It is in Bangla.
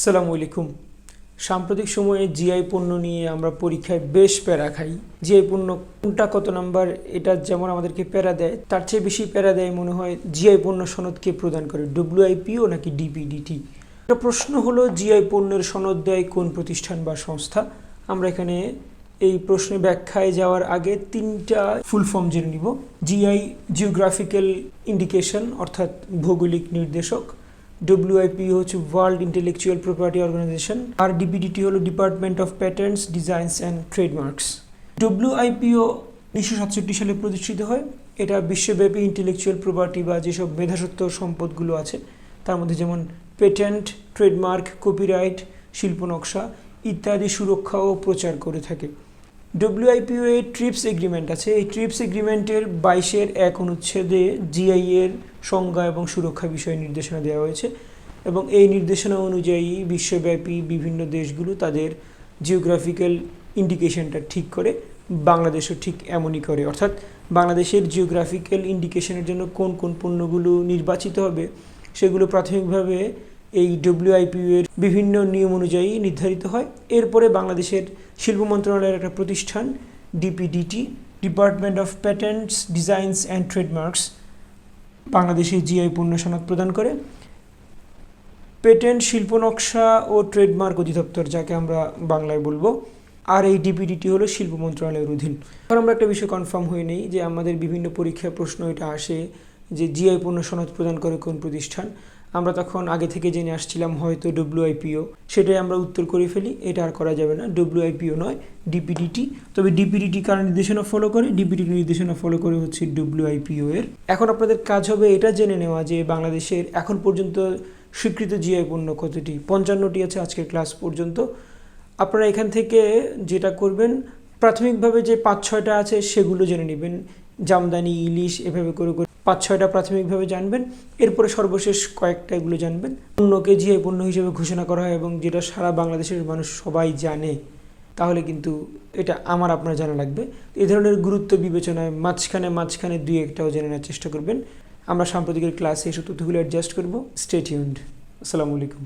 আসসালামু আলাইকুম। সাম্প্রতিক সময়ে জিআই পণ্য নিয়ে আমরা পরীক্ষায় বেশ প্যারা খাই। জিআই পণ্য কোনটা, কত নাম্বার, এটা যেমন আমাদেরকে প্যারা দেয়, তার চেয়ে বেশি প্যারা দেয় মনে হয় জিআই পণ্য সনদকে প্রদান করে ডব্লিউআইপিও নাকি ডিপিডিটি একটা প্রশ্ন হলো, জিআই পণ্যের সনদ দেয় কোন প্রতিষ্ঠান বা সংস্থা? আমরা এখানে এই প্রশ্নে ব্যাখ্যায় যাওয়ার আগে তিনটা ফুল ফর্ম জেনে নিব। জিআই জিওগ্রাফিক্যাল ইন্ডিকেশন, অর্থাৎ ভৌগোলিক নির্দেশক ডব্লিউআইপি হচ্ছে ওয়ার্ল্ড ইন্টেলেকচুয়াল প্রপার্টি অর্গানাইজেশন আর ডিপিডিটি হলো Department of Patterns Designs and Trademarks WIPO উনিশশো সাতষট্টি সালে প্রতিষ্ঠিত হয়। এটা বিশ্বব্যাপী ইন্টেলেকচুয়াল প্রপার্টি বা যেসব মেধাসত্ব সম্পদগুলো আছে, তার মধ্যে যেমন পেটেন্ট ট্রেডমার্ক কপিরাইট শিল্প নকশা ইত্যাদি সুরক্ষা ও প্রচার করে থাকে। ডব্লিউআইপিও এর ট্রিপস এগ্রিমেন্ট আছে। এই ট্রিপস এগ্রিমেন্টের বাইশের এক অনুচ্ছেদে জিআই এর সংজ্ঞা এবং সুরক্ষা বিষয়ে নির্দেশনা দেওয়া হয়েছে এবং এই নির্দেশনা অনুযায়ী বিশ্বব্যাপী বিভিন্ন দেশগুলো তাদের জিওগ্রাফিক্যাল ইন্ডিকেশনটা ঠিক করে, বাংলাদেশও ঠিক এমনই করে। অর্থাৎ বাংলাদেশের জিওগ্রাফিক্যাল ইন্ডিকেশনের জন্য কোন কোন পণ্যগুলো নির্বাচিত হবে, সেগুলো প্রাথমিকভাবে এই ডব্লিউআইপিউ এর বিভিন্ন নিয়ম অনুযায়ী নির্ধারিত হয়। এরপরে বাংলাদেশের শিল্প মন্ত্রণালয়ের একটা প্রতিষ্ঠান DPDT Department of Patents Designs and Trademarks বাংলাদেশে জিআই পণ্য সনদ প্রদান করে। পেটেন্ট, শিল্প নকশা ও ট্রেডমার্ক অধিদপ্তর, যাকে আমরা বাংলায় বলব, আর এই ডিপিডিটি হলো শিল্প মন্ত্রণালয়ের অধীন। এবার আমরা একটা বিষয় কনফার্ম হয়ে নেই যে আমাদের বিভিন্ন পরীক্ষায় প্রশ্ন এটা আসে যে জিআই পণ্য সনদ প্রদান করে কোন প্রতিষ্ঠান। আমরা তখন আগে থেকে জেনে আসছিলাম হয়তো ডব্লিউআইপিও সেটাই আমরা উত্তর করে ফেলি, এটা আর করা যাবে না। ডব্লিউআইপিও নয় ডিপিডিটি তবে ডিপিডিটি কার নির্দেশনা ফলো করে? ডিপিডিটি নির্দেশনা ফলো করে হচ্ছে ডব্লিউআইপিও এর। এখন আপনাদের কাজ হবে এটা জেনে নেওয়া যে বাংলাদেশের এখন পর্যন্ত স্বীকৃত জিআই পণ্য কতটি? পঞ্চান্নটি আছে আজকের ক্লাস পর্যন্ত। আপনারা এখান থেকে যেটা করবেন, প্রাথমিকভাবে যে পাঁচ ছয়টা আছে সেগুলো জেনে নেবেন। জামদানি, ইলিশ, এভাবে করে করে পাঁচ ছয়টা প্রাথমিকভাবে জানবেন, এরপরে সর্বশেষ কয়েকটা এগুলো জানবেন। পণ্যকে জিআই পণ্য হিসেবে ঘোষণা করা হয় এবং যেটা সারা বাংলাদেশের মানুষ সবাই জানে, তাহলে কিন্তু এটা আমার আপনার জানা লাগবে। এ ধরনের গুরুত্ব বিবেচনায় মাঝখানে মাঝখানে দুই একটাও জেনে নেওয়ার চেষ্টা করবেন। আমরা সাম্প্রতিকের ক্লাসে এসব তথ্যগুলো অ্যাডজাস্ট করব। স্টেটিউন্ড আসসালামু আলাইকুম।